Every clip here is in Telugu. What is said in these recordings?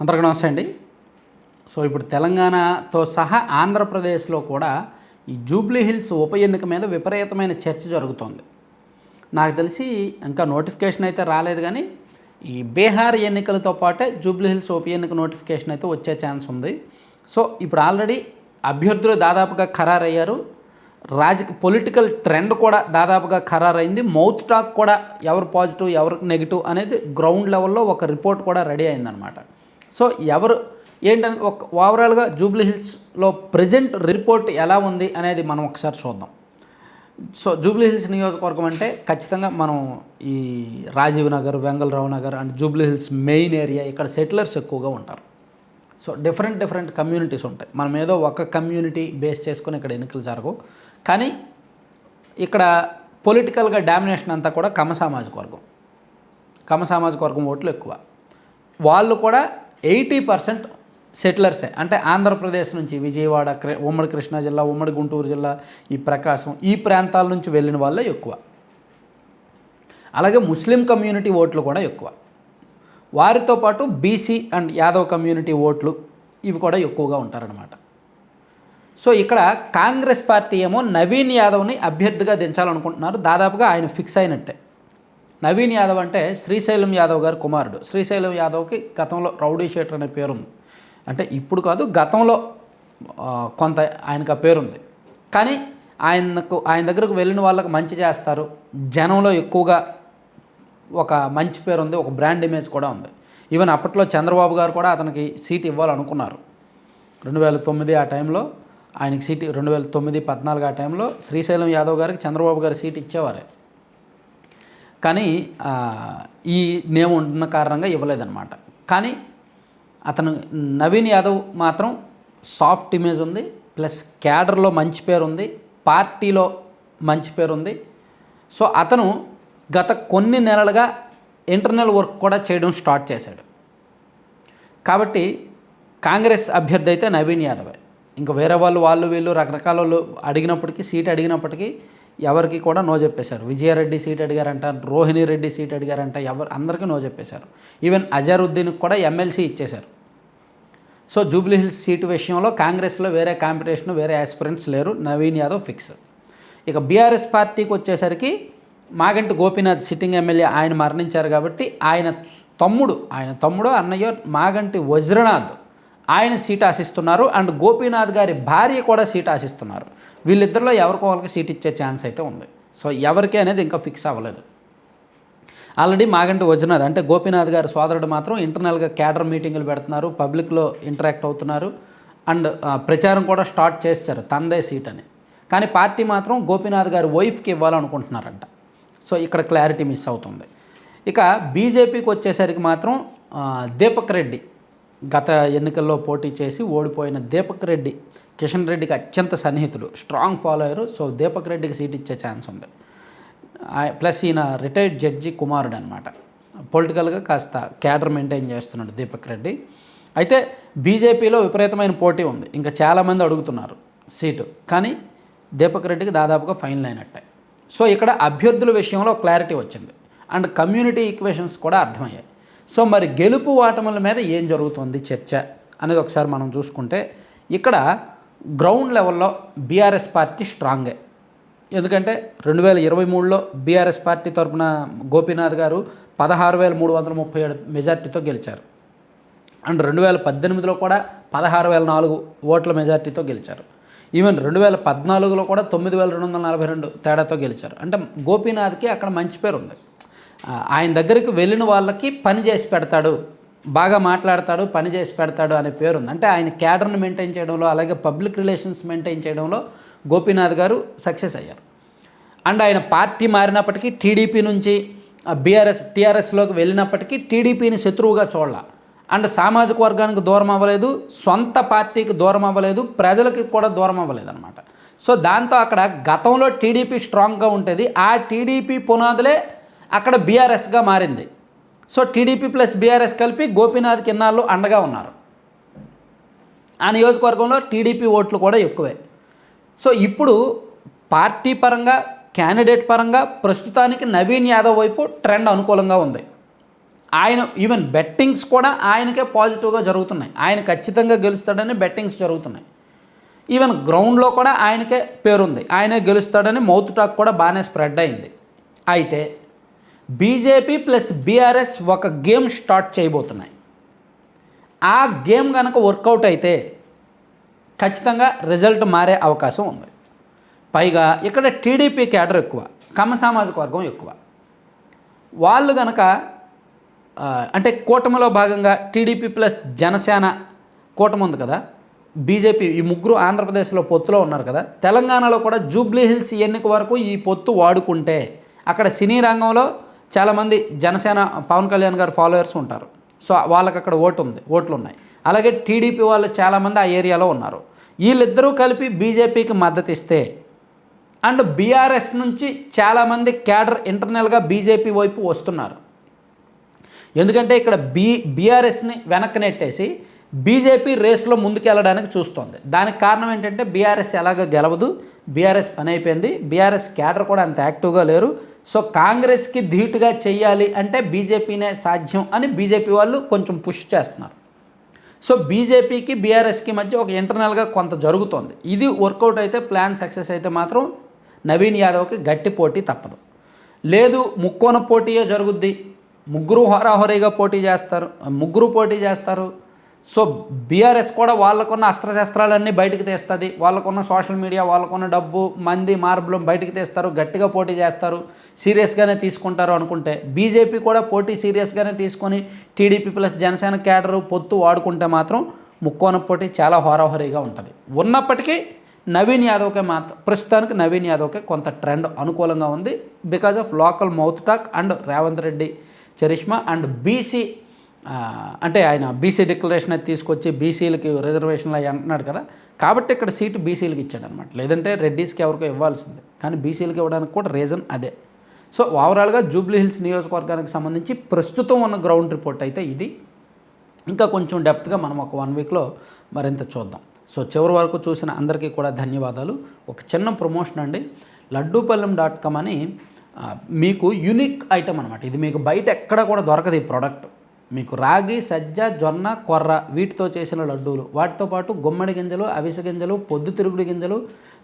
అందరికీ నమస్తే అండి. సో ఇప్పుడు తెలంగాణతో సహా ఆంధ్రప్రదేశ్లో కూడా ఈ జూబ్లీ హిల్స్ ఉప ఎన్నిక మీద విపరీతమైన చర్చ జరుగుతోంది. నాకు తెలిసి ఇంకా నోటిఫికేషన్ అయితే రాలేదు కానీ ఈ బీహార్ ఎన్నికలతో పాటే జూబ్లీ హిల్స్ ఉప ఎన్నిక నోటిఫికేషన్ అయితే వచ్చే ఛాన్స్ ఉంది. సో ఇప్పుడు ఆల్రెడీ అభ్యర్థులు దాదాపుగా ఖరారయ్యారు. రాజకీయ పొలిటికల్ ట్రెండ్ కూడా దాదాపుగా ఖరారైంది. మౌత్ టాక్ కూడా ఎవరు పాజిటివ్ ఎవరు నెగిటివ్ అనేది గ్రౌండ్ లెవెల్లో ఒక రిపోర్ట్ కూడా రెడీ అయిందనమాట సో ఎవరు ఏంటంటే ఒక ఓవరాల్గా జూబ్లీ హిల్స్లో ప్రజెంట్ రిపోర్ట్ ఎలా ఉంది అనేది మనం ఒకసారి చూద్దాం. సో జూబ్లీ హిల్స్ నియోజకవర్గం అంటే ఖచ్చితంగా మనం ఈ Rajiv Nagar Vengalrao Nagar and Jubilee Hills main area ఇక్కడ సెటిలర్స్ ఎక్కువగా ఉంటారు. సో డిఫరెంట్ డిఫరెంట్ కమ్యూనిటీస్ ఉంటాయి. మనం ఏదో ఒక కమ్యూనిటీ బేస్ చేసుకొని ఇక్కడ ఎన్నికలు జరగవు. కానీ ఇక్కడ పొలిటికల్గా డామినేషన్ అంతా కూడా కమ సామాజిక వర్గం. కమ సామాజిక వర్గం ఓట్లు ఎక్కువ. వాళ్ళు కూడా ఎయిటీ పర్సెంట్ సెటిలర్సే. అంటే ఆంధ్రప్రదేశ్ నుంచి విజయవాడ ఉమ్మడి కృష్ణా జిల్లా ఉమ్మడి గుంటూరు జిల్లా ఈ ప్రకాశం ఈ ప్రాంతాల నుంచి వెళ్ళిన వాళ్ళే ఎక్కువ. అలాగే ముస్లిం కమ్యూనిటీ ఓట్లు కూడా ఎక్కువ. వారితో పాటు బీసీ అండ్ యాదవ్ కమ్యూనిటీ ఓట్లు ఇవి కూడా ఎక్కువగా ఉంటారనమాట సో ఇక్కడ కాంగ్రెస్ పార్టీ ఏమో నవీన్ యాదవ్ని అభ్యర్థిగా దించాలనుకుంటున్నారు. దాదాపుగా ఆయన ఫిక్స్ అయినట్టే. నవీన్ యాదవ్ అంటే శ్రీశైలం యాదవ్ గారి కుమారుడు. శ్రీశైలం యాదవ్కి గతంలో రౌడీ షేటర్ అనే పేరుంది. అంటే ఇప్పుడు కాదు గతంలో కొంత ఆయనకు ఆ పేరుంది. కానీ ఆయనకు ఆయన దగ్గరకు వెళ్ళిన వాళ్ళకి మంచి చేస్తారు. జనంలో ఎక్కువగా ఒక మంచి పేరు ఉంది ఒక బ్రాండ్ ఇమేజ్ కూడా ఉంది. ఈవెన్ అప్పట్లో చంద్రబాబు గారు కూడా అతనికి సీట్ ఇవ్వాలనుకున్నారు. రెండు వేల తొమ్మిది ఆ టైంలో ఆయనకి సీట్ రెండు వేల తొమ్మిది పద్నాలుగు ఆ టైంలో శ్రీశైలం యాదవ్ గారికి చంద్రబాబు గారు సీట్ ఇచ్చేవారే. కానీ ఈ నేమ్ ఉన్న కారణంగా ఇవ్వలేదన్నమాట. కానీ అతను నవీన్ యాదవ్ మాత్రం సాఫ్ట్ ఇమేజ్ ఉంది ప్లస్ క్యాడర్లో మంచి పేరు ఉంది పార్టీలో మంచి పేరు ఉంది సో అతను గత కొన్ని నెలలుగా ఇంటర్నల్ వర్క్ కూడా చేయడం స్టార్ట్ చేశాడు. కాబట్టి కాంగ్రెస్ అభ్యర్థి అయితే నవీన్ యాదవే. ఇంకా వేరే వాళ్ళు వాళ్ళు వీళ్ళు రకరకాల వాళ్ళు అడిగినప్పటికీ సీట్ అడిగినప్పటికీ ఎవరికి కూడా నో చెప్పేశారు. విజయారెడ్డి సీట్ అడిగారంట రోహిణి రెడ్డి సీట్ అడిగారంట ఎవరు అందరికీ నో చెప్పేశారు. ఈవెన్ అజరుద్దీన్కి కూడా ఎమ్మెల్సీ ఇచ్చేశారు. సో జూబ్లీ హిల్స్ సీటు విషయంలో కాంగ్రెస్లో వేరే కాంపిటీషన్ వేరే ఆస్పిరెంట్స్ లేరు. నవీన్ యాదవ్ ఫిక్స్. ఇక బీఆర్ఎస్ పార్టీకి వచ్చేసరికి మాగంటి గోపీనాథ్ సిట్టింగ్ ఎమ్మెల్యే ఆయన మరణించారు కాబట్టి ఆయన తమ్ముడు ఆయన తమ్ముడు అన్నయ్య మాగంటి వజ్రనాథ్ ఆయన సీట్ ఆశిస్తున్నారు. అండ్ గోపీనాథ్ గారి భార్య కూడా సీట్ ఆశిస్తున్నారు. వీళ్ళిద్దరిలో ఎవరికో వాళ్ళకి సీట్ ఇచ్చే ఛాన్స్ అయితే ఉంది. సో ఎవరికి అనేది ఇంకా ఫిక్స్ అవ్వలేదు. ఆల్రెడీ మాగంటి వజ్రనాథ్ అంటే గోపీనాథ్ గారి సోదరుడు మాత్రం ఇంటర్నల్గా క్యాడర్ మీటింగులు పెడుతున్నారు పబ్లిక్లో ఇంటరాక్ట్ అవుతున్నారు అండ్ ప్రచారం కూడా స్టార్ట్ చేశారు తందే సీట్ అని. కానీ పార్టీ మాత్రం గోపీనాథ్ గారి వైఫ్కి ఇవ్వాలనుకుంటున్నారంట. సో ఇక్కడ క్లారిటీ మిస్ అవుతుంది. ఇక బీజేపీకి వచ్చేసరికి మాత్రం దీపక్ రెడ్డి గత ఎన్నికల్లో పోటీ చేసి ఓడిపోయిన దీపక్ రెడ్డి కిషన్ రెడ్డికి అత్యంత సన్నిహితుడు స్ట్రాంగ్ ఫాలోయర్ సో దీపక్ రెడ్డికి సీట్ ఇచ్చే ఛాన్స్ ఉంది. ప్లస్ ఈయన రిటైర్డ్ జడ్జి కుమారుడు అనమాట పొలిటికల్గా కాస్త క్యాడర్ మెయింటైన్ చేస్తున్నాడు దీపక్ రెడ్డి. అయితే బీజేపీలో విపరీతమైన పోటీ ఉంది. ఇంకా చాలామంది అడుగుతున్నారు సీటు. కానీ దీపక్ రెడ్డికి దాదాపుగా ఫైనల్ అయినట్టే. సో ఇక్కడ అభ్యర్థుల విషయంలో క్లారిటీ వచ్చింది. అండ్ కమ్యూనిటీ ఈక్వేషన్స్ కూడా అర్థమయ్యాయి. సో మరి గెలుపు ఓటముల మీద ఏం జరుగుతుంది చర్చ అనేది ఒకసారి మనం చూసుకుంటే ఇక్కడ గ్రౌండ్ లెవెల్లో బీఆర్ఎస్ పార్టీ స్ట్రాంగే. ఎందుకంటే రెండు వేల ఇరవై మూడులో బీఆర్ఎస్ పార్టీ తరఫున గోపీనాథ్ గారు పదహారు వేల మూడు వందల ముప్పై ఏడు మెజార్టీతో గెలిచారు. అండ్ రెండు వేల పద్దెనిమిదిలో కూడా పదహారు వేల నాలుగు ఓట్ల మెజార్టీతో గెలిచారు. ఈవెన్ రెండు వేల పద్నాలుగులో కూడా తొమ్మిది వేల రెండు వందల నలభై రెండు తేడాతో గెలిచారు. అంటే గోపీనాథ్కి అక్కడ మంచి పేరు ఉంది ఆయన దగ్గరికి వెళ్ళిన వాళ్ళకి పని చేసి పెడతాడు బాగా మాట్లాడతాడు పని చేసి పెడతాడు అనే పేరు ఉంది అంటే ఆయన క్యాడర్ని మెయింటైన్ చేయడంలో అలాగే పబ్లిక్ రిలేషన్స్ మెయింటైన్ చేయడంలో గోపీనాథ్ గారు సక్సెస్ అయ్యారు. అండ్ ఆయన పార్టీ మారినప్పటికీ టీడీపీ నుంచి బీఆర్ఎస్ టీఆర్ఎస్లోకి వెళ్ళినప్పటికీ టీడీపీని శత్రువుగా చూడాల. అండ్ సామాజిక వర్గానికి దూరం అవ్వలేదు సొంత పార్టీకి దూరం అవ్వలేదు ప్రజలకి కూడా దూరం అవ్వలేదు అనమాట సో దాంతో అక్కడ గతంలో టీడీపీ స్ట్రాంగ్గా ఉంటుంది ఆ టీడీపీ పునాదులే అక్కడ బీఆర్ఎస్గా మారింది. సో టీడీపీ ప్లస్ బీఆర్ఎస్ కలిపి గోపీనాథ్ కిన్నాళ్ళు అండగా ఉన్నారు. ఆ నియోజకవర్గంలో టీడీపీ ఓట్లు కూడా ఎక్కువే. సో ఇప్పుడు పార్టీ పరంగా క్యాండిడేట్ పరంగా ప్రస్తుతానికి నవీన్ యాదవ్ వైపు ట్రెండ్ అనుకూలంగా ఉంది. ఆయన ఈవెన్ బెట్టింగ్స్ కూడా ఆయనకే పాజిటివ్గా జరుగుతున్నాయి. ఆయన ఖచ్చితంగా గెలుస్తాడని బెట్టింగ్స్ జరుగుతున్నాయి. ఈవెన్ గ్రౌండ్లో కూడా ఆయనకే పేరుంది. ఆయనే గెలుస్తాడని మౌత్ టాక్ కూడా బాగానే స్ప్రెడ్ అయింది. అయితే బీజేపీ ప్లస్ బీఆర్ఎస్ ఒక గేమ్ స్టార్ట్ చేయబోతున్నాయి. ఆ గేమ్ కనుక వర్కౌట్ అయితే ఖచ్చితంగా రిజల్ట్ మారే అవకాశం ఉంది. పైగా ఇక్కడ టీడీపీ క్యాడర్ ఎక్కువ కమ సామాజిక వర్గం ఎక్కువ. వాళ్ళు గనక అంటే కూటమిలో భాగంగా టీడీపీ ప్లస్ జనసేన కూటమి ఉంది కదా బీజేపీ ఈ ముగ్గురు ఆంధ్రప్రదేశ్లో పొత్తులో ఉన్నారు కదా తెలంగాణలో కూడా జూబ్లీ హిల్స్ ఎన్నిక వరకు ఈ పొత్తు వాడుకుంటే అక్కడ సినీ రంగంలో చాలామంది జనసేన పవన్ కళ్యాణ్ గారు ఫాలోయర్స్ ఉంటారు. సో వాళ్ళకి అక్కడ ఓటు ఉంది ఓట్లు ఉన్నాయి అలాగే టీడీపీ వాళ్ళు చాలామంది ఆ ఏరియాలో ఉన్నారు. వీళ్ళిద్దరూ కలిపి బీజేపీకి మద్దతు ఇస్తే అండ్ బీఆర్ఎస్ నుంచి చాలామంది క్యాడర్ ఇంటర్నల్గా బీజేపీ వైపు వస్తున్నారు. ఎందుకంటే ఇక్కడ బీ బీఆర్ఎస్ని వెనక్కి నెట్టేసి బీజేపీ రేస్లో ముందుకెళ్ళడానికి చూస్తోంది. దానికి కారణం ఏంటంటే బీఆర్ఎస్ ఎలాగ గెలవదు బీఆర్ఎస్ పని అయిపోయింది బీఆర్ఎస్ క్యాడర్ కూడా అంత యాక్టివ్గా లేరు. సో కాంగ్రెస్కి ధీటుగా చేయాలి అంటే బీజేపీనే సాధ్యం అని బీజేపీ వాళ్ళు కొంచెం పుష్ చేస్తున్నారు. సో బీజేపీకి బీఆర్ఎస్కి మధ్య ఒక ఇంటర్నల్గా కొంత జరుగుతోంది. ఇది వర్కౌట్ అయితే ప్లాన్ సక్సెస్ అయితే మాత్రం నవీన్ యాదవ్కి గట్టి పోటీ తప్పదు. లేదు ముక్కోన పోటీయే జరుగుద్ది. ముగ్గురు హోరాహోరీగా పోటీ చేస్తారు ముగ్గురు పోటీ చేస్తారు. సో బీఆర్ఎస్ కూడా వాళ్ళకున్న అస్త్రశస్త్రాలన్నీ బయటకు తీస్తుంది. వాళ్ళకున్న సోషల్ మీడియా వాళ్ళకున్న డబ్బు మంది మార్బులం బయటకు తీస్తారు. గట్టిగా పోటీ చేస్తారు. సీరియస్గానే తీసుకుంటారు అనుకుంటే బీజేపీ కూడా పోటీ సీరియస్గానే తీసుకొని టీడీపీ ప్లస్ జనసేన క్యాడరు పొత్తు వాడుకుంటే మాత్రం ముక్కోన పోటీ చాలా హోరాహోరీగా ఉంటుంది. ఉన్నప్పటికీ నవీన్ యాదవ్కే మాత్రం ప్రస్తుతానికి నవీన్ యాదవ్కే కొంత ట్రెండ్ అనుకూలంగా ఉంది. Because of local mouth talk and Revanth Reddy charisma and BC అంటే ఆయన బీసీ డిక్లరేషన్ అది తీసుకొచ్చి బీసీలకి రిజర్వేషన్లు అవి అంటున్నాడు కదా. కాబట్టి ఇక్కడ సీటు బీసీలకి ఇచ్చాడు అనమాట లేదంటే రెడ్డీస్కి ఎవరికో ఇవ్వాల్సిందే. కానీ బీసీలకి ఇవ్వడానికి కూడా రీజన్ అదే. సో ఓవరాల్గా జూబ్లీ హిల్స్ నియోజకవర్గానికి సంబంధించి ప్రస్తుతం ఉన్న గ్రౌండ్ రిపోర్ట్ అయితే ఇది. ఇంకా కొంచెం డెప్త్గా మనం ఒక వన్ వీక్లో మరింత చూద్దాం. సో చివరి వరకు చూసిన అందరికీ కూడా ధన్యవాదాలు. ఒక చిన్న ప్రమోషన్ అండి. లడ్డూపల్లెం డాట్ కామ్ అని మీకు యునిక్ ఐటమ్ అనమాట ఇది మీకు బయట ఎక్కడ కూడా దొరకదు ఈ ప్రోడక్ట్ మీకు రాగి సజ్జ జొన్న కొర్ర వీటితో చేసిన లడ్డూలు. వాటితో పాటు గుమ్మడి గింజలు అవిసె గింజలు పొద్దుతిరుగుడు గింజలు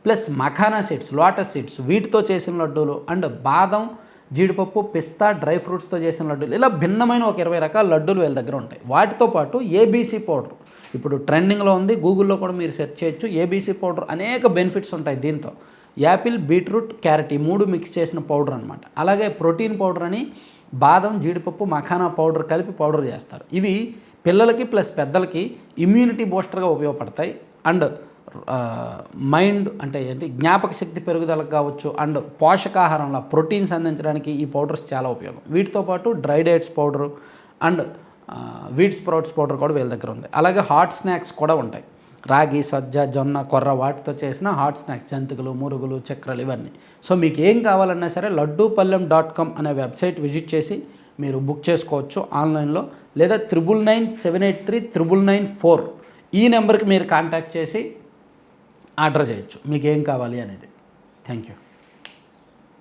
plus makhana seeds lotus seeds వీటితో చేసిన లడ్డూలు. అండ్ బాదం జీడిపప్పు పిస్తా డ్రై ఫ్రూట్స్తో చేసిన లడ్డూలు. ఇలా భిన్నమైన ఒక ఇరవై రకాల లడ్డూలు వీళ్ళ దగ్గర ఉంటాయి. వాటితో పాటు ఏబీసీ పౌడర్. ఇప్పుడు ట్రెండింగ్లో ఉంది. గూగుల్లో కూడా మీరు సెర్చ్ చేయొచ్చు. ఏబీసీ పౌడర్ అనేక బెనిఫిట్స్ ఉంటాయి దీంతో. యాపిల్ బీట్రూట్ క్యారెట్ ఈ మూడు మిక్స్ చేసిన పౌడర్ అనమాట అలాగే ప్రోటీన్ పౌడర్ అని బాదం జీడిపప్పు మఖానా పౌడర్ కలిపి పౌడర్ చేస్తారు. ఇవి పిల్లలకి ప్లస్ పెద్దలకి ఇమ్యూనిటీ బూస్టర్గా ఉపయోగపడతాయి. అండ్ మైండ్ అంటే ఏంటి? జ్ఞాపక శక్తి పెరుగుదలకు కావచ్చు అండ్ పోషకాహారంలో ప్రోటీన్స్ అందించడానికి ఈ పౌడర్స్ చాలా ఉపయోగం. వీటితో పాటు dry diets powder and wheat sprouts powder కూడా వీళ్ళ దగ్గర ఉంది. అలాగే హాట్ స్నాక్స్ కూడా ఉంటాయి. రాగి సజ్జ జొన్న కొర్ర వాటితో చేసిన హాట్ స్నాక్స్ జంతికలు మురుగులు చక్రాలు ఇవన్నీ. సో మీకు ఏం కావాలన్నా సరే లడ్డూపల్లెం డాట్ కామ్ అనే వెబ్సైట్ విజిట్ చేసి మీరు బుక్ చేసుకోవచ్చు ఆన్లైన్లో. లేదా triple nine seven eight three triple nine four ఈ నెంబర్కి మీరు కాంటాక్ట్ చేసి ఆర్డర్ చేయొచ్చు. మీకు ఏం కావాలి అనేది. Thank you.